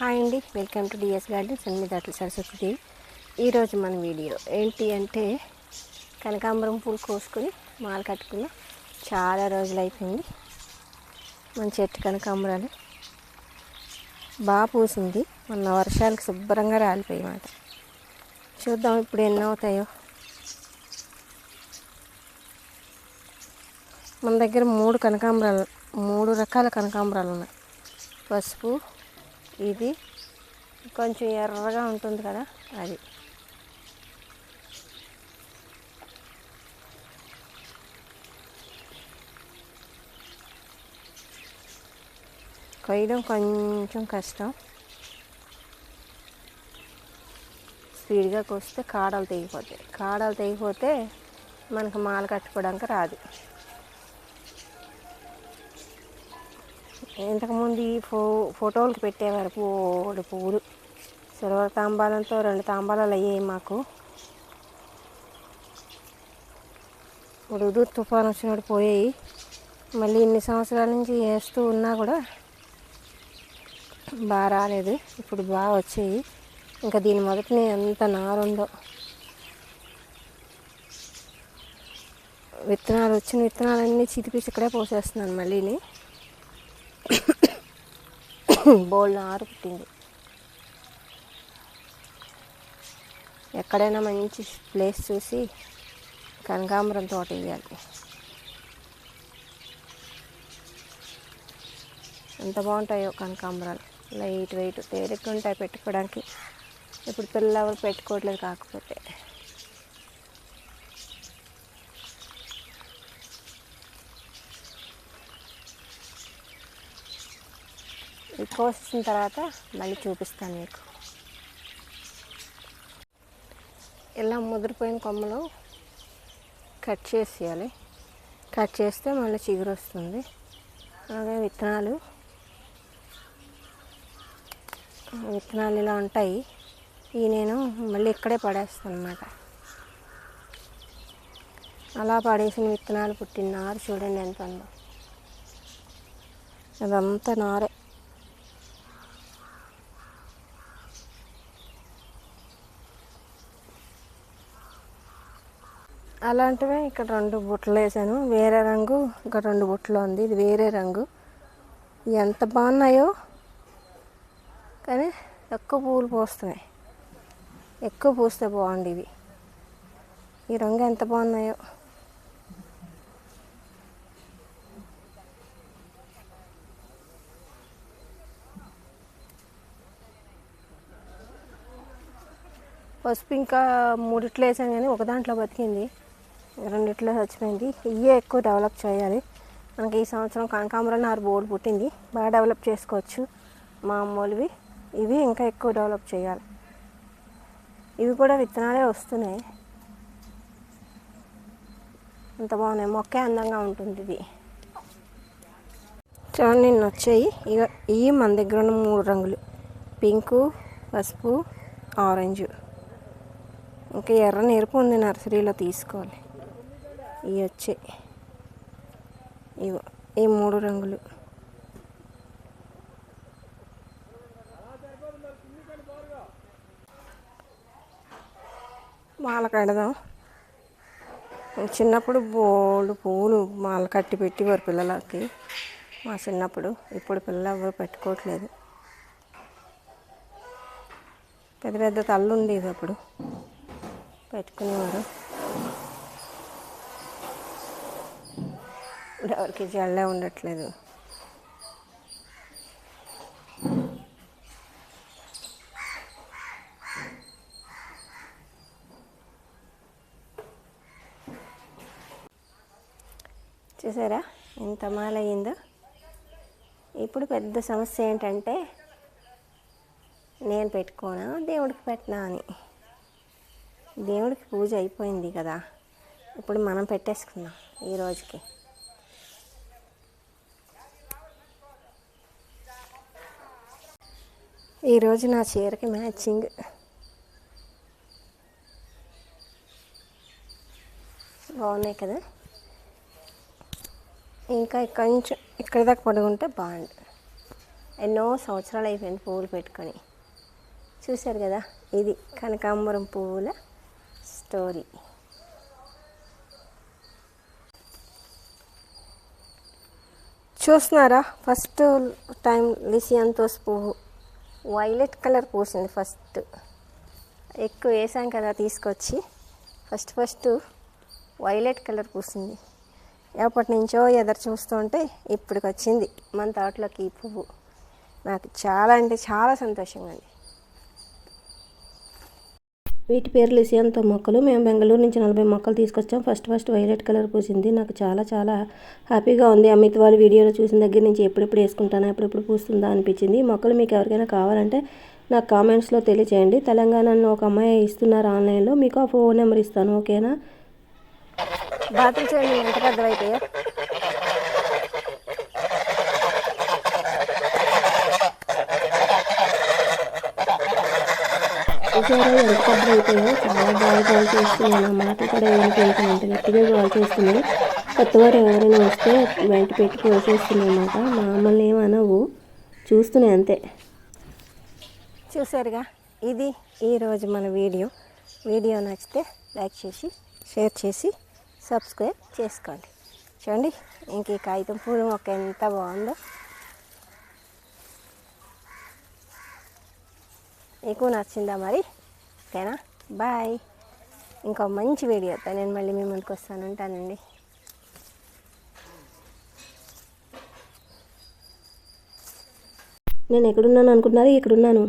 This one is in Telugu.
హాయ్ అండి. Welcome to DS gardens and Datla Saraswati ఈరోజు మన వీడియో ఏంటి అంటే కనకాంబరం పూలు కోసుకొని మాల కట్టుకున్న చాలా రోజులు అయిపోయింది మన చెట్టు కనకాంబరాలు బాగా పూసింది. మొన్న వర్షాలకు శుభ్రంగా రాలిపోయి మాట. చూద్దాం ఇప్పుడు ఎన్ని అవుతాయో మన దగ్గర మూడు కనకాంబరాలు మూడు రకాల కనకాంబరాలు ఉన్నాయి. పసుపు ఇది కొంచెం ఎర్రగా ఉంటుంది కదా అది. కొయ్యడం కొంచెం కష్టం. స్పీడ్గా కోస్తే కాడలు తెగిపోతాయి. కాడలు తెగిపోతే మనకు మాల కట్టుకోవడానికి రాదు. ఇంతకుముందు ఈ ఫో ఫోటోలకు పెట్టేవారు పూడు పువ్వులు సిల్వర్ తాంబాలంతో రెండు తాంబాలాలు అయ్యాయి మాకు. ఇప్పుడు ఉదూర్ తుఫాన్ వచ్చినప్పుడు పోయాయి. మళ్ళీ ఇన్ని సంవత్సరాల నుంచి వేస్తూ ఉన్నా కూడా బాగా రాలేదు. ఇప్పుడు బాగా వచ్చాయి. ఇంకా దీని మొదటినే ఎంత నారుందో. విత్తనాలు వచ్చిన విత్తనాలన్నీ చితికిసి ఇక్కడే పోసేస్తున్నాను మళ్ళీని. బోల్డ్ ఆరు పుట్టింది. ఎక్కడైనా మంచి ప్లేస్ చూసి కనకాంబరం తోట వేయాలి. ఎంత బాగుంటాయో కనకాంబరాలు. లైట్ వెయిట్ తేలిక ఉంటాయి పెట్టుకోవడానికి. ఇప్పుడు పిల్లలు ఎవరు పెట్టుకోవట్లేదు కాకపోతే. ఇది కోసిన తర్వాత మళ్ళీ చూపిస్తాను మీకు. ఇలా ముదిరిపోయిన కొమ్మలు కట్ చేసేయాలి. కట్ చేస్తే మళ్ళీ చిగురు వస్తుంది అలాగే విత్తనాలు. విత్తనాలు ఇలా ఉంటాయి. ఇవి నేను మళ్ళీ ఇక్కడే పడేస్తాను అనమాట అలా పడేసిన విత్తనాలు పుట్టిన నారు చూడండి ఎంత ఉందో. అదంతా నారే. అలాంటివే ఇక్కడ రెండు బుట్టలు వేసాను. వేరే రంగు ఇంకా రెండు బుట్టలు ఉంది. ఇది వేరే రంగు. ఎంత బాగున్నాయో కానీ ఎక్కువ పువ్వులు పోస్తున్నాయి. ఎక్కువ పూస్తే బాగుండి ఇవి. ఈ రంగు ఎంత బాగున్నాయో. పసుపు ఇంకా మూడిట్లు వేసాను కానీ ఒక దాంట్లో బతికింది. రెండిట్లో చచ్చిపోయింది. ఇవే ఎక్కువ డెవలప్ చేయాలి. మనకి ఈ సంవత్సరం కనకాంబరం నారు బోర్డు పుట్టింది. బాగా డెవలప్ చేసుకోవచ్చు. మామూలువి. ఇవి ఇంకా ఎక్కువ డెవలప్ చేయాలి. ఇవి కూడా విత్తనాలే వస్తున్నాయి. అంత బాగున్నాయి. మొక్కే అందంగా ఉంటుంది ఇది. చూడండి నిన్న వచ్చాయి. ఇక ఇవి మన దగ్గర ఉన్న మూడు రంగులు. పింకు పసుపు ఆరెంజ్. ఇంకా ఎర్ర ఎరుపు ఉంది నర్సరీలో తీసుకోవాలి. ఇవి వచ్చే. ఇవి ఈ మూడు రంగులు. మాల కడదాం చిన్నప్పుడు బోల్డ్ పువ్వులు మాల కట్టి పెట్టేవారు పిల్లలకి. మా చిన్నప్పుడు ఇప్పుడు పిల్లలు ఎవరు పెట్టుకోవట్లేదు. పెద్ద పెద్ద తల్లు ఉండేవి అప్పుడు. పెట్టుకునేవారు. ఇప్పుడు ఎవరికి జల్లే ఉండట్లేదు. చూసారా? ఎంత మాలయ్యిందో? ఇప్పుడు పెద్ద సమస్య ఏంటంటే నేను పెట్టుకోనా దేవుడికి పెట్టినా అని. దేవుడికి పూజ అయిపోయింది కదా. ఇప్పుడు మనం పెట్టేసుకుందాం ఈ రోజుకి. ఈరోజు నా చీరకి మ్యాచింగ్. బాగున్నాయి కదా? ఇంకా కొంచెం ఇక్కడ దాకా పడుకుంటే బాగుంది ఎన్నో సంవత్సరాలు అయిపోయింది పువ్వులు పెట్టుకొని. చూశారు కదా? ఇది కనకాంబరం పువ్వుల స్టోరీ. చూస్తున్నారా? ఫస్ట్ టైం లిసియంతోస్ పువ్వు. వైలెట్ కలర్ పూసింది ఫస్ట్. ఎక్కువ వేసాం కదా తీసుకొచ్చి. ఫస్ట్ ఫస్ట్ వైలెట్ కలర్ పూసింది. ఎప్పటి నుంచో ఎదురు చూస్తుంటే ఇప్పటికి వచ్చింది మన తోటలోకి ఈ పువ్వు. నాకు చాలా అంటే చాలా సంతోషంగా ఉంది. వీటి పేర్లు లిసియాంతో మొక్కలు మేము బెంగళూరు నుంచి నలభై మొక్కలు తీసుకొచ్చాం. ఫస్ట్ ఫస్ట్ వైలెట్ కలర్ పూసింది. నాకు చాలా చాలా హ్యాపీగా ఉంది. అమిత్ వాళ్ళు వీడియోలో చూసిన దగ్గర నుంచి ఎప్పుడెప్పుడు వేసుకుంటానా ఎప్పుడెప్పుడు పూస్తుందా అనిపించింది. మొక్కలు మీకు ఎవరికైనా కావాలంటే నాకు కామెంట్స్లో తెలియచేయండి. తెలంగాణలో ఒక అమ్మాయి ఇస్తున్నారు ఆన్లైన్లో. మీకు ఆ ఫోన్ నెంబర్ ఇస్తాను. ఓకేనా? బాతులు చేయండి ఎంత పెద్దవైతే చూసారా ఎంత పెద్దవైపోయా చాలా బాగా కాల్ చేస్తున్నాను మాటలు కూడా ఏంటి అంత గట్టిగా కాల్ చేస్తున్నాను కొత్తవారు ఎవరైనా వస్తే వెంట పెట్టి కోసేస్తున్నాయి అన్నమాట. మమ్మల్ని ఏమనవు చూస్తున్నాయి అంతే. చూసారుగా? ఇది ఈరోజు మన వీడియో. వీడియో నచ్చితే లైక్ చేసి షేర్ చేసి సబ్స్క్రైబ్ చేసుకోండి. చూడండి ఇంక ఈ కాగితం పూల మొక్క ఎంత బాగుందో. మీకు నచ్చిందా మరి? ఓకేనా? బాయ్. ఇంకా మంచి వీడియోతో నేను మళ్ళీ మీ ముందుకు వస్తాను. ఉంటానండి. నేను ఎక్కడున్నాను అనుకుంటున్నారు? ఇక్కడున్నాను